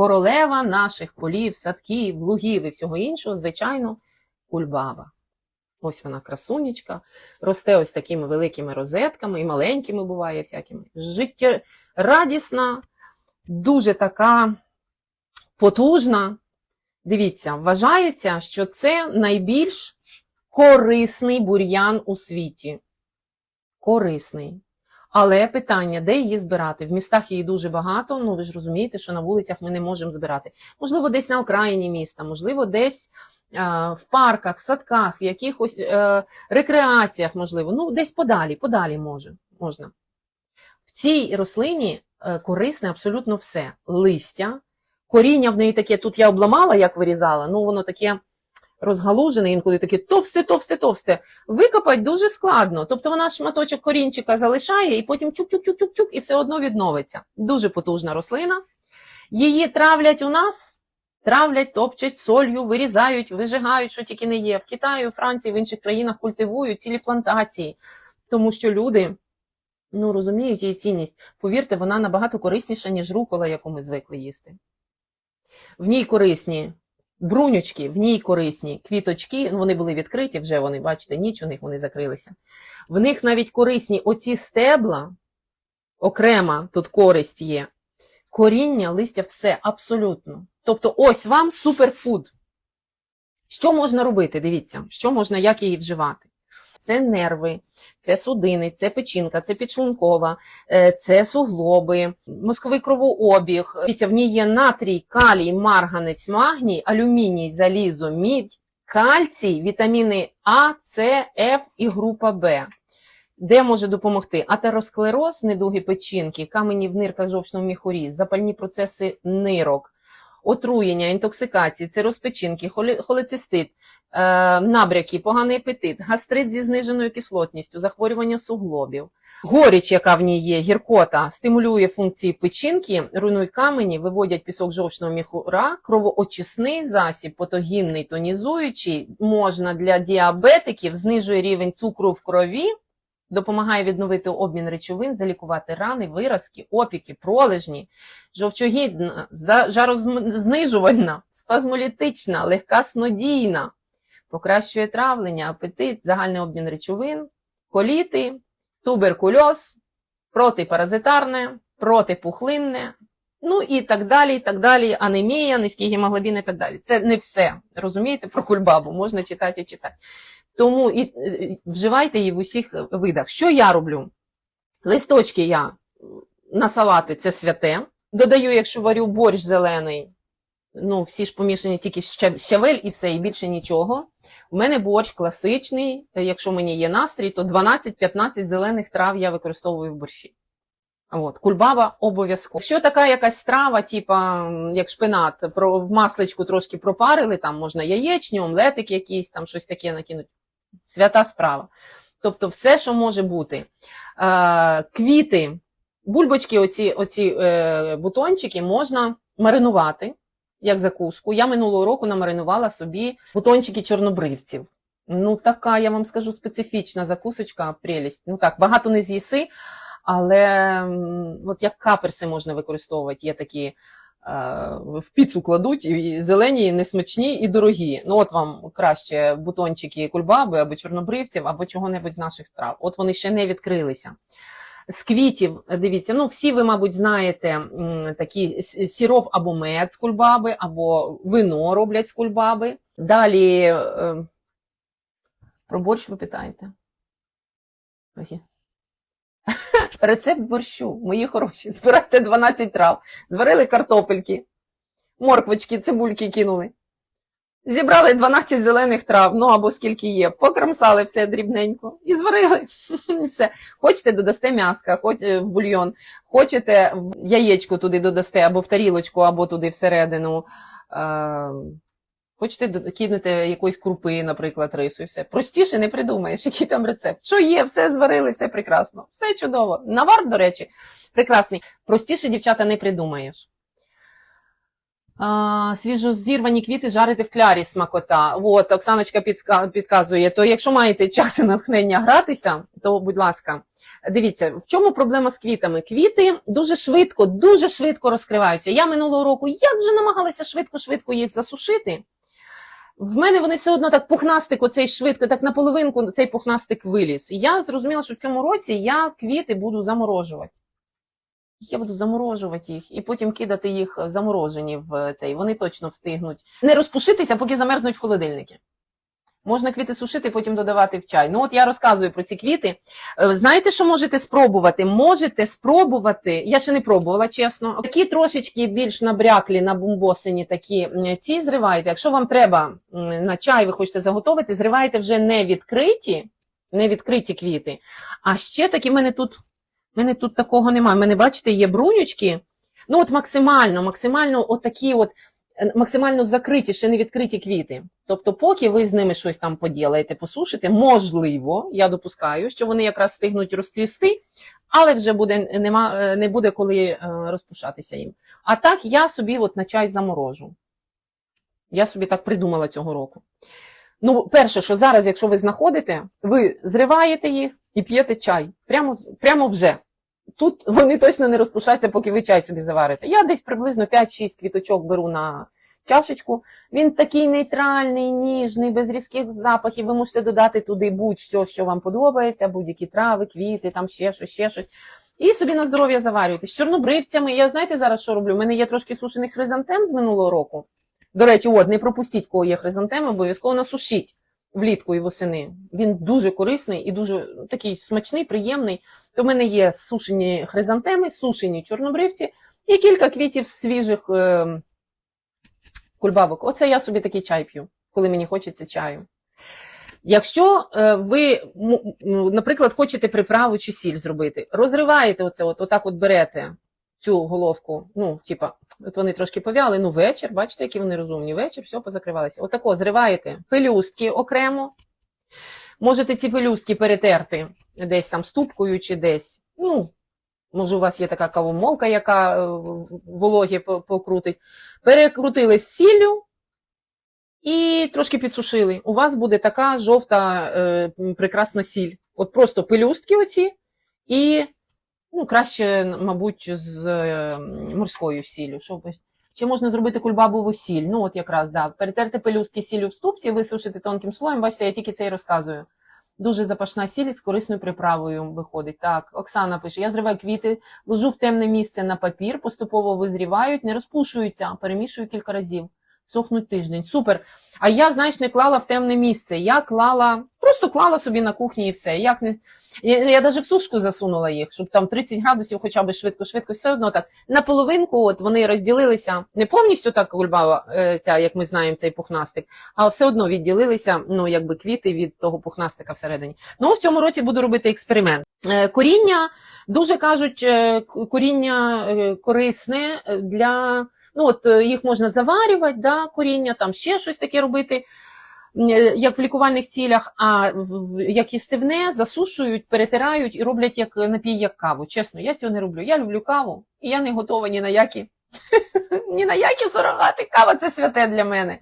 королева наших полів, садків, лугів і всього іншого, звичайно, кульбаба. Ось вона красунечка, росте ось такими великими розетками і маленькими буває всякими. Життєрадісна, дуже така потужна. Дивіться, вважається, що це найбільш корисний бур'ян у світі. Корисний. Але питання, де її збирати? В містах її дуже багато, ну ви ж розумієте, що на вулицях ми не можемо збирати. Можливо, десь на окраїні міста, можливо, десь а, в парках, садках, в якихось е, рекреаціях, можливо, ну десь подалі, подалі може, можна. В цій рослині е, корисне абсолютно все. Листя, коріння в неї таке, тут я обламала, як вирізала, ну воно таке розгалужене, інколи таке товсте, товсте, товсте. Викопати дуже складно. Тобто вона шматочок корінчика залишає і потім чук-чук-чук-чук і все одно відновиться. Дуже потужна рослина. Її травлять у нас, травлять, топчать солью, вирізають, вижигають, що тільки не є. В Китаї, Франції, в інших країнах культивують цілі плантації, тому що люди ну, розуміють її цінність. Повірте, вона набагато корисніша, ніж рукола, яку ми звикли їсти. В ній корисні брунючки, в ній корисні квіточки, ну вони були відкриті, вже вони, бачите, ніч у них вони закрилися. В них навіть корисні оці стебла, окрема тут користь є. Коріння, листя, все абсолютно. Тобто, ось вам суперфуд. Що можна робити? Дивіться, що можна, як її вживати? Це нерви, це судини, це печінка, це підшлункова, е, це суглоби, мозковий кровообіг. В ній є натрій, калій, марганець, магній, алюміній, залізо, мідь, кальцій, вітаміни А, С, Ф і група Б. Де може допомогти? Атеросклероз, недуги печінки, камені в нирках жовчного міхурі, запальні процеси нирок, отруєння, інтоксикації, цирроз печінки, холецистит, е, набряки, поганий апетит, гастрит зі зниженою кислотністю, захворювання суглобів. Горіч, яка в ній є, гіркота, стимулює функції печінки, руйнують камені, виводять пісок жовчного міхура, кровоочисний засіб, потогінний, тонізуючий, можна для діабетиків, знижує рівень цукру в крові, допомагає відновити обмін речовин, залікувати рани, виразки, опіки, пролежні, жовчогідна, жарознижувальна, спазмолітична, легка снодійна, покращує травлення, апетит, загальний обмін речовин, коліти, туберкульоз, протипаразитарне, протипухлинне, ну і так далі, і так далі, анемія, низький гемоглобін і так далі. Це не все. Розумієте, про кульбабу можна читати і читати. Тому і е, вживайте її в усіх видах. Що я роблю? Листочки я на салати це святе. Додаю, якщо варю борщ зелений, ну всі ж помішані тільки ща- щавель і все, і більше нічого. У мене борщ класичний, якщо мені є настрій, то 12-15 зелених трав я використовую в борщі. От, кульбаба обов'язково. Якщо така якась страва, типа як шпинат, в масличку трошки пропарили, там можна яєчню, омлетик якийсь, там щось таке накинути. Свята справа. Тобто все, що може бути. Квіти, бульбочки, оці, оці е, бутончики можна маринувати як закуску. Я минулого року намаринувала собі бутончики чорнобривців. Ну, така, я вам скажу, специфічна закусочка, прелість. Ну так, багато не з'їси, але от як каперси можна використовувати, є такі в піцу кладуть, і зелені, і несмачні, і дорогі. Ну, от вам краще бутончики кульбаби або чорнобривців, або чого-небудь з наших страв. От вони ще не відкрилися. З квітів, дивіться, ну всі ви, мабуть, знаєте такі сіроп або мед з кульбаби, або вино роблять з кульбаби. Далі е, про борщ ви питаєте? Рецепт борщу, мої хороші. Збирайте 12 трав, зварили картопельки, морквочки, цибульки кинули. Зібрали 12 зелених трав, ну або скільки є, покромсали все дрібненько і зварили. Все. Хочете, додасте м'яска, хоч е, в бульйон, хочете в яєчко туди додасте, або в тарілочку, або туди всередину. Хочете кинете якоїсь крупи, наприклад, рису і все. Простіше не придумаєш, який там рецепт. Що є, все зварили, все прекрасно. Все чудово. Навар, до речі, прекрасний. Простіше, дівчата, не придумаєш. А, свіжозірвані квіти жарити в клярі смакота. От, Оксаночка підказує, то якщо маєте час і натхнення гратися, то, будь ласка, Дивіться, в чому проблема з квітами? Квіти дуже швидко, дуже швидко розкриваються. Я минулого року як вже намагалася швидко-швидко їх засушити. В мене вони все одно так пухнастик, оцей швидко, так на половинку цей пухнастик виліз. І я зрозуміла, що в цьому році я квіти буду заморожувати. Я буду заморожувати їх і потім кидати їх заморожені в цей. Вони точно встигнуть не розпушитися, поки замерзнуть в холодильники. Можна квіти сушити, потім додавати в чай. Ну от я розказую про ці квіти. Е, Знаєте, що можете спробувати? Можете спробувати, я ще не пробувала, чесно. Такі трошечки більш набряклі на бомбосині такі ці зриваєте. Якщо вам треба на чай, ви хочете заготовити, зриваєте вже не відкриті, не відкриті квіти. А ще такі в мене тут, в мене тут такого немає. В мене, бачите, є брунючки. Ну от максимально, максимально отакі от максимально закриті, ще не відкриті квіти. Тобто, поки ви з ними щось там поділаєте, посушите, можливо, я допускаю, що вони якраз встигнуть розцвісти, але вже буде нема, е, не буде коли е, розпушатися їм. А так я собі от на чай заморожу. Я собі так придумала цього року. Ну, перше, що зараз, якщо ви знаходите, ви зриваєте їх і п'єте чай. Прямо, прямо вже. Тут вони точно не розпушаться, поки ви чай собі заварите. Я десь приблизно 5-6 квіточок беру на чашечку. Він такий нейтральний, ніжний, без різких запахів. Ви можете додати туди будь-що, що вам подобається, будь-які трави, квіти, там ще щось, ще щось. І собі на здоров'я заварюєте. З чорнобривцями. Я знаєте зараз, що роблю? У мене є трошки сушених хризантем з минулого року. До речі, от, не пропустіть, кого є хризантеми, обов'язково насушіть влітку і восени. Він дуже корисний і дуже ну, такий смачний, приємний. То в мене є сушені хризантеми, сушені чорнобривці і кілька квітів свіжих е, кульбабок. Оце я собі такий чай п'ю, коли мені хочеться чаю. Якщо е, ви, наприклад, хочете приправу чи сіль зробити, розриваєте оце, от, отак от берете цю головку, ну, типа, от вони трошки повяли, ну вечір, бачите, які вони розумні, вечір, все, позакривалися. Отако зриваєте пелюстки окремо, можете ці пелюстки перетерти десь там ступкою чи десь, ну, може у вас є така кавомолка, яка е, вологі покрутить, перекрутили з сіллю, і трошки підсушили. У вас буде така жовта е, прекрасна сіль. От просто пелюстки оці і ну, краще, мабуть, з е, морською сіллю. Щоб... Чи можна зробити кульбабову сіль? Ну, от якраз, да. Перетерти пелюстки сіллю в ступці, висушити тонким слоєм. Бачите, я тільки це і розказую. Дуже запашна сіль з корисною приправою виходить. Так, Оксана пише: я зриваю квіти, ложу в темне місце на папір, поступово визрівають, не розпушуються, перемішую кілька разів. Сохнуть тиждень. Супер. А я, знаєш, не клала в темне місце. Я клала, просто клала собі на кухні і все. Як не... Я, навіть в сушку засунула їх, щоб там 30 градусів хоча б швидко-швидко, все одно так. На половинку от вони розділилися, не повністю так гульбава, е, ця, як ми знаємо, цей пухнастик, а все одно відділилися, ну, якби квіти від того пухнастика всередині. Ну, в цьому році буду робити експеримент. Е, Коріння, дуже кажуть, е, коріння корисне для. Ну, от їх можна заварювати, да, коріння, там ще щось таке робити, як в лікувальних цілях, а як їстивне, засушують, перетирають і роблять як напій, як каву. Чесно, я цього не роблю. Я люблю каву, і я не готова ні на які, ні на які сурогати. Кава це святе для мене.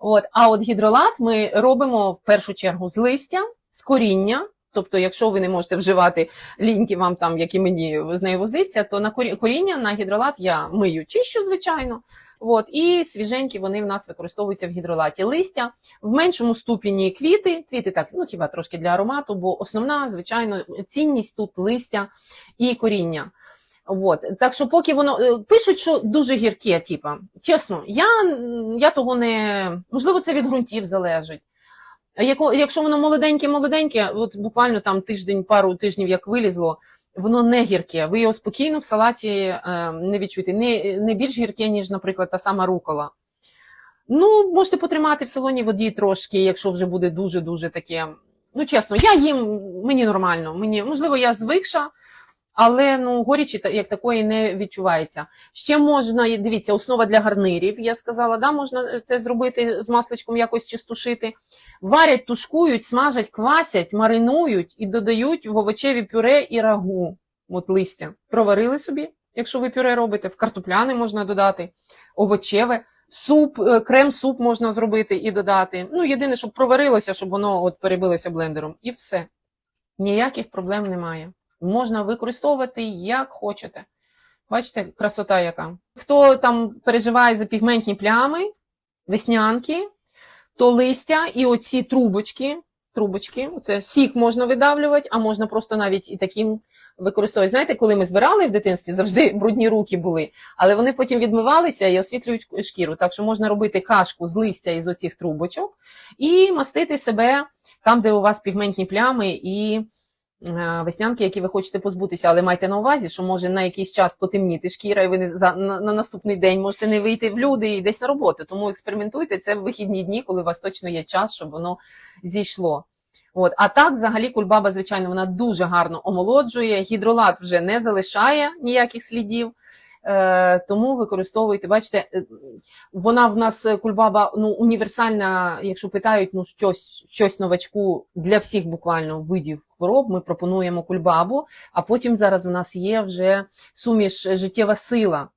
От, а от гідролат ми робимо в першу чергу з листя, з коріння. Тобто, якщо ви не можете вживати ліньки вам там, як і мені з нею возиться, то на корі- коріння на гідролат я мию чищу, звичайно. От, і свіженькі вони в нас використовуються в гідролаті. Листя в меншому ступені квіти, квіти так, ну хіба трошки для аромату, бо основна, звичайно, цінність тут листя і коріння. От. Так що поки воно е, пишуть, що дуже гірке, типа. Чесно, я, я того не. Можливо, це від ґрунтів залежить. Якщо воно молоденьке-молоденьке, от буквально там тиждень, пару тижнів як вилізло, воно не гірке. Ви його спокійно в салаті е, не відчуєте. Не, не більш гірке, ніж, наприклад, та сама рукола. Ну, можете потримати в солоній воді трошки, якщо вже буде дуже-дуже таке. Ну, чесно, я їм, мені нормально. Мені, можливо, я звикша, але ну, горічі як такої не відчувається. Ще можна, дивіться, основа для гарнирів, я сказала, да, можна це зробити з масличком якось чи стушити. Варять, тушкують, смажать, квасять, маринують і додають в овочеві пюре і рагу. От листя. Проварили собі, якщо ви пюре робите, в картопляне можна додати, овочеве, суп, е, крем-суп можна зробити і додати. Ну, єдине, щоб проварилося, щоб воно от перебилося блендером. І все. Ніяких проблем немає. Можна використовувати як хочете. Бачите, красота яка. Хто там переживає за пігментні плями, веснянки, то листя і оці трубочки, трубочки, це сік можна видавлювати, а можна просто навіть і таким використовувати. Знаєте, коли ми збирали в дитинстві, завжди брудні руки були, але вони потім відмивалися і освітлюють шкіру. Так що можна робити кашку з листя із оцих трубочок і мастити себе там, де у вас пігментні плями і веснянки, які ви хочете позбутися, але майте на увазі, що може на якийсь час потемніти шкіра, і ви на наступний день можете не вийти в люди і десь на роботу. Тому експериментуйте це в вихідні дні, коли у вас точно є час, щоб воно зійшло. От. А так, взагалі, кульбаба, звичайно, вона дуже гарно омолоджує, гідролат вже не залишає ніяких слідів. Е, тому використовуйте, бачите, е, вона в нас е, кульбаба ну, універсальна, якщо питають ну, щось, щось новачку для всіх буквально видів хвороб, ми пропонуємо кульбабу, а потім зараз у нас є вже суміш життєва сила.